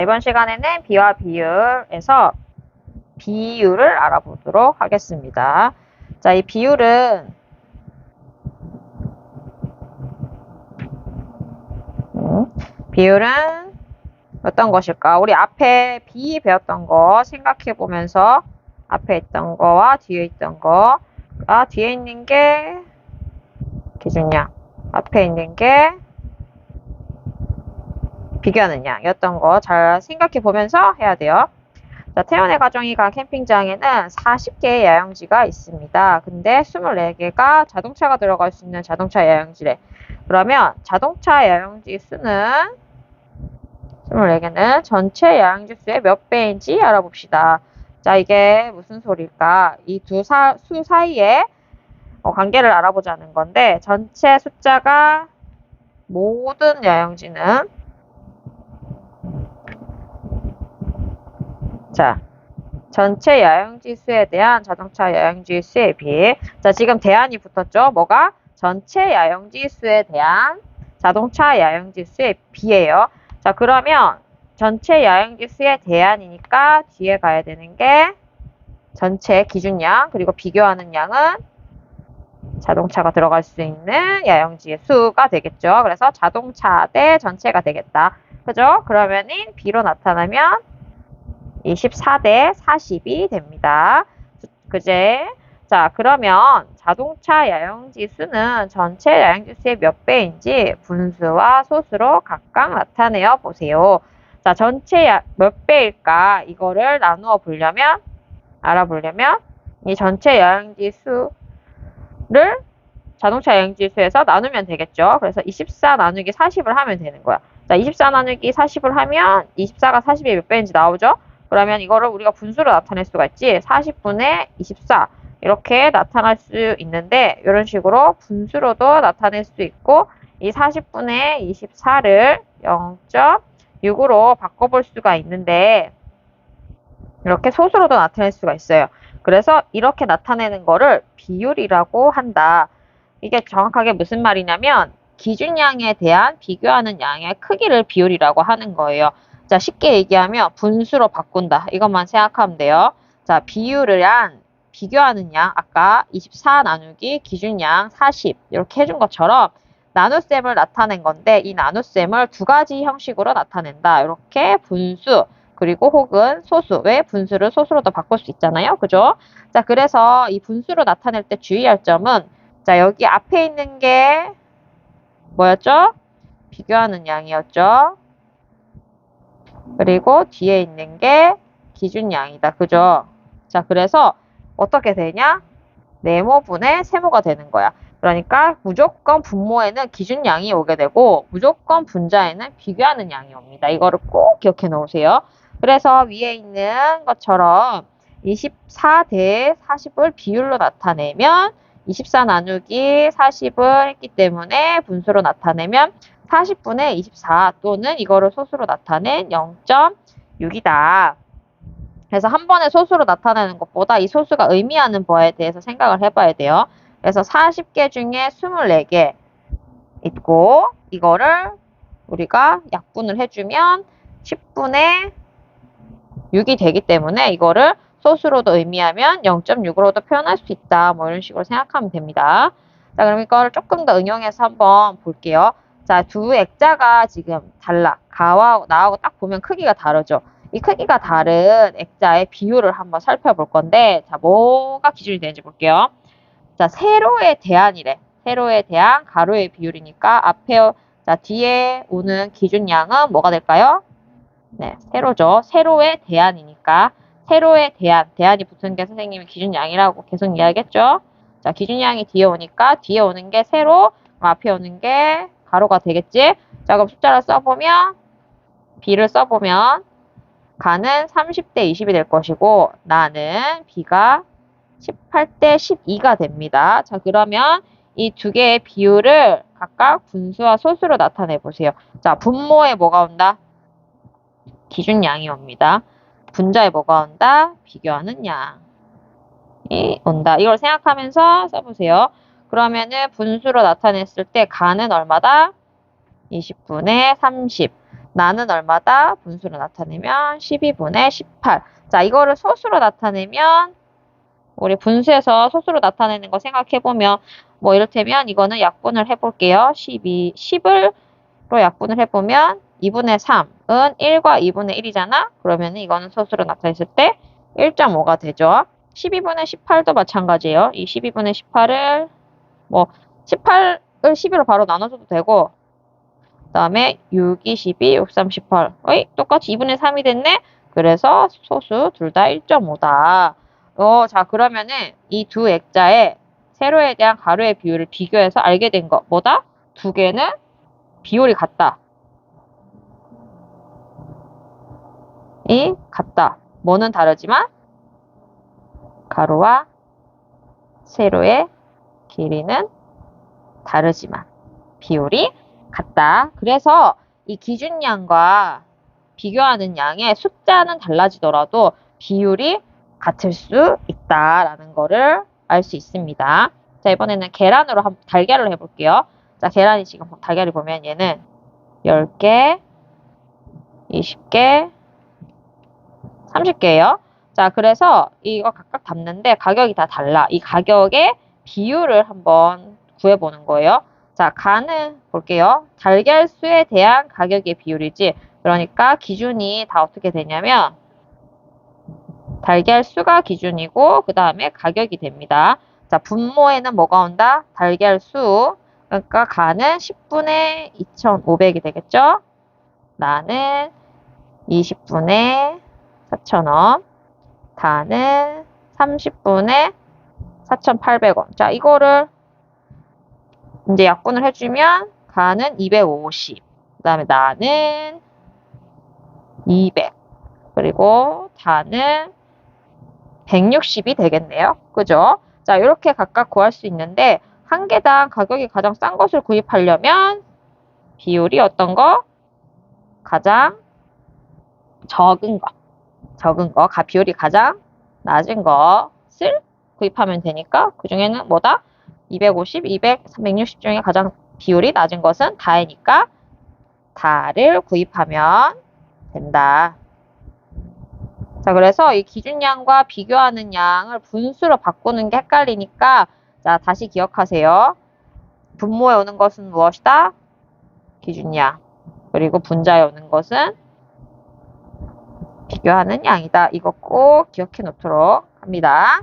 이번 시간에는 비와 비율에서 비율을 알아보도록 하겠습니다. 자, 이 비율은 음, 비율은 어떤 것일까? 우리 앞에 비 배웠던 거 생각해 보면서 앞에 있던 거와 뒤에 있던 거, 아, 뒤에 있는 게 기준량, 앞에 있는 게 비교하는 양이었던 거 잘 생각해 보면서 해야 돼요. 자, 태연의 가정이 간 캠핑장에는 40개의 야영지가 있습니다. 근데 24개가 자동차가 들어갈 수 있는 자동차 야영지래. 그러면 자동차 야영지 수는 24개는 전체 야영지 수의 몇 배인지 알아봅시다. 자, 이게 무슨 소리일까? 이 두 수 사이에 어, 관계를 알아보자는 건데 전체 숫자가 모든 야영지는 자, 전체 야영지 수에 대한 자동차 야영지 수에 비해 자, 지금 대안이 붙었죠? 뭐가? 전체 야영지 수에 대한 자동차 야영지 수에 비해요. 자, 그러면 전체 야영지 수의 대안이니까 뒤에 가야 되는 게 전체 기준량 그리고 비교하는 양은 자동차가 들어갈 수 있는 야영지의 수가 되겠죠. 그래서 자동차 대 전체가 되겠다. 그죠? 그러면은 B로 나타나면 24대 40이 됩니다. 그제? 자, 그러면 자동차 야영지 수는 전체 야영지 수의 몇 배인지 분수와 소수로 각각 나타내어 보세요. 자, 전체 야, 몇 배일까? 이거를 나누어 보려면, 알아보려면, 이 전체 야영지 수를 자동차 야영지 수에서 나누면 되겠죠. 그래서 24 나누기 40을 하면 되는 거야. 자, 24 나누기 40을 하면 24가 40의 몇 배인지 나오죠? 그러면 이거를 우리가 분수로 나타낼 수가 있지. 40분의 24 이렇게 나타날 수 있는데 이런 식으로 분수로도 나타낼 수 있고 이 40분의 24를 0.6으로 바꿔볼 수가 있는데 이렇게 소수로도 나타낼 수가 있어요. 그래서 이렇게 나타내는 거를 비율이라고 한다. 이게 정확하게 무슨 말이냐면 기준량에 대한 비교하는 양의 크기를 비율이라고 하는 거예요. 자, 쉽게 얘기하면 분수로 바꾼다. 이것만 생각하면 돼요. 자, 비율을 한 비교하는 양, 아까 24 나누기 기준 양 40 이렇게 해준 것처럼 나눗셈을 나타낸 건데 이 나눗셈을 두 가지 형식으로 나타낸다. 이렇게 분수 그리고 혹은 소수. 왜 분수를 소수로도 바꿀 수 있잖아요. 그죠? 자, 그래서 이 분수로 나타낼 때 주의할 점은 자, 여기 앞에 있는 게 뭐였죠? 비교하는 양이었죠. 그리고 뒤에 있는 게 기준양이다. 그죠? 자, 그래서 어떻게 되냐? 네모분의 세모가 되는 거야. 그러니까 무조건 분모에는 기준양이 오게 되고 무조건 분자에는 비교하는 양이 옵니다. 이거를 꼭 기억해 놓으세요. 그래서 위에 있는 것처럼 24 대 40을 비율로 나타내면 24 나누기 40을 했기 때문에 분수로 나타내면 40분의 24 또는 이거를 소수로 나타낸 0.6이다. 그래서 한 번에 소수로 나타내는 것보다 이 소수가 의미하는 바에 대해서 생각을 해봐야 돼요. 그래서 40개 중에 24개 있고 이거를 우리가 약분을 해주면 10분의 6이 되기 때문에 이거를 소수로도 의미하면 0.6으로도 표현할 수 있다. 뭐 이런 식으로 생각하면 됩니다. 자, 그럼 이거를 조금 더 응용해서 한번 볼게요. 자, 두 액자가 지금 달라. 가와 나하고 딱 보면 크기가 다르죠. 이 크기가 다른 액자의 비율을 한번 살펴볼 건데, 자, 뭐가 기준이 되는지 볼게요. 자, 세로의 대안이래. 세로의 대안, 가로의 비율이니까 앞에, 자, 뒤에 오는 기준량은 뭐가 될까요? 네, 세로죠. 세로의 대안이니까. 세로의 대안, 대안이 붙은 게 선생님이 기준량이라고 계속 이야기했죠. 자, 기준량이 뒤에 오니까 뒤에 오는 게 세로, 앞에 오는 게 가로가 되겠지? 자, 그럼 숫자를 써보면, B를 써보면, 가는 30대 20이 될 것이고, 나는 B가 18대 12가 됩니다. 자, 그러면 이 두 개의 비율을 각각 분수와 소수로 나타내 보세요. 자, 분모에 뭐가 온다? 기준량이 옵니다. 분자에 뭐가 온다? 비교하는 양이 온다. 이걸 생각하면서 써보세요. 그러면은 분수로 나타냈을 때 가는 얼마다? 20분의 30. 나는 얼마다? 분수로 나타내면 12분의 18. 자, 이거를 소수로 나타내면 우리 분수에서 소수로 나타내는 거 생각해보면 뭐 이를테면 이거는 약분을 해볼게요. 12, 10을 로 약분을 해보면 2분의 3은 1과 2분의 1이잖아? 그러면 이거는 소수로 나타냈을 때 1.5가 되죠. 12분의 18도 마찬가지예요. 이 12분의 18을 뭐 18을 12로 바로 나눠줘도 되고 그 다음에 6, 2, 12, 6, 3, 18 어이? 똑같이 2분의 3이 됐네? 그래서 소수 둘 다 1.5다. 어, 자 그러면은 이 두 액자의 세로에 대한 가로의 비율을 비교해서 알게 된 거 뭐다? 두 개는 비율이 같다. 이 같다. 뭐는 다르지만 가로와 세로의 길이는 다르지만 비율이 같다. 그래서 이 기준량과 비교하는 양의 숫자는 달라지더라도 비율이 같을 수 있다라는 거를 알 수 있습니다. 자, 이번에는 계란으로 한 달걀을 해볼게요. 자, 계란이 지금 달걀을 보면 얘는 10개, 20개, 30개예요. 자, 그래서 이거 각각 담는데 가격이 다 달라. 이 가격의 비율을 한번 구해보는 거예요. 자, 가는 볼게요. 달걀 수에 대한 가격의 비율이지. 그러니까 기준이 다 어떻게 되냐면 달걀 수가 기준이고 그 다음에 가격이 됩니다. 자, 분모에는 뭐가 온다? 달걀 수. 그러니까 가는 10분의 2,500이 되겠죠? 나는 20분의 4,000원. 다는 30분의 4,800원. 자, 이거를 이제 약분을 해주면 가는 250. 그 다음에 나는 200. 그리고 다는 160이 되겠네요. 그죠? 자, 이렇게 각각 구할 수 있는데 한 개당 가격이 가장 싼 것을 구입하려면 비율이 어떤 거? 가장 적은 거. 적은 거, 가 비율이 가장 낮은 것을 구입하면 되니까 그 중에는 뭐다? 250, 200, 360 중에 가장 비율이 낮은 것은 다이니까 다를 구입하면 된다. 자, 그래서 이 기준량과 비교하는 양을 분수로 바꾸는 게 헷갈리니까 자, 다시 기억하세요. 분모에 오는 것은 무엇이다? 기준량. 그리고 분자에 오는 것은 비교하는 양이다. 이거 꼭 기억해 놓도록 합니다.